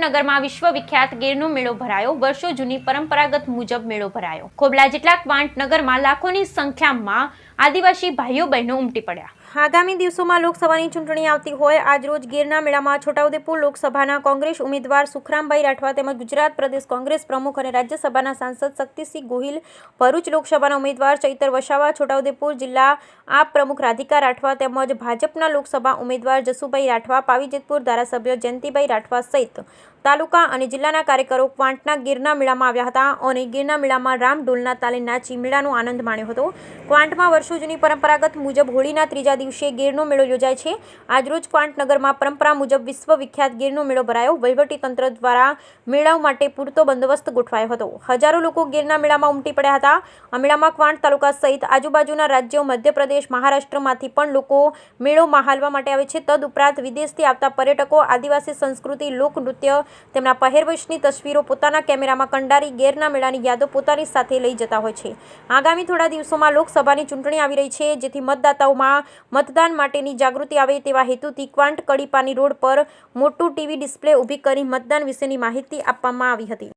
નગરમાં વિશ્વવિખ્યાત ગીરનો મેળો ભરાયો. વર્ષો જૂની પરંપરાગત મુજબ મેળો ભરાયો. ખોબલા જેટલા ક્વાંટનગરમાં લાખોની સંખ્યામાં આદિવાસી ભાઈઓ બહેનો ઉમટી પડ્યા. આગામી દિવસોમાં લોકસભાની ચૂંટણી આવતી હોય આજરોજ ગીરના મેળામાં છોટાઉદેપુર લોકસભાના કોંગ્રેસ ઉમેદવાર સુખરામભાઈ રાઠવા તેમજ ગુજરાત પ્રદેશ કોંગ્રેસ પ્રમુખ અને રાજ્યસભાના સાંસદ શક્તિસિંહ ગોહિલ, ભરૂચ લોકસભાના ઉમેદવાર ચૈતર વસાવા, છોટાઉદેપુર જિલ્લા આપ પ્રમુખ રાધિકા રાઠવા તેમજ ભાજપના લોકસભા ઉમેદવાર જસુભાઈ રાઠવા, પાવીજેતપુર ધારાસભ્ય જયંતિભાઈ રાઠવા સહિત તાલુકા અને જિલ્લાના કાર્યકરો ક્વાંટના ગીરના મેળામાં આવ્યા હતા અને ગીરના મેળામાં રામ ઢોલના તાલે નાચી મેળાનો આનંદ માણ્યો હતો. ક્વાંટમાં વર્ષો જૂની પરંપરાગત મુજબ હોળીના ત્રીજા દિવસે ગીરનો મેળો યોજાય છે. આજરોજ ક્વાંટ નગરમાં પરંપરા મુજબ વિશ્વ વિખ્યાત ગીરનો મેળો ભરાયો. તંત્ર દ્વારા મેળાઓ માટે પૂરતો બંદોબસ્ત ગોઠવાયો હતો. હજારો લોકો ગીરના મેળામાં ઉમટી પડ્યા હતા. આ મેળામાં ક્વાંટ તાલુકા સહિત આજુબાજુના રાજ્યો, મધ્યપ્રદેશ, મહારાષ્ટ્રમાંથી પણ લોકો મેળો માહાલવા માટે આવે છે. તદુપરાંત વિદેશથી આવતા પર્યટકો, આદિવાસી સંસ્કૃતિ, લોકનૃત્ય, તેમના પહેરવેશની તસવીરો પોતાના કેમેરામાં કંડારી ગેરના મેળાની યાદો પોતાની સાથે લઈ જતા હોય છે. આગામી થોડા દિવસોમાં લોકસભાની ચૂંટણી આવી રહી છે, જેથી મતદાતાઓમાં મતદાન માટેની જાગૃતિ આવે તેવા હેતુથી ક્વાંટ કડીપાની રોડ પર મોટું ટીવી ડિસ્પ્લે ઊભી કરી મતદાન વિશેની માહિતી આપવામાં આવી હતી.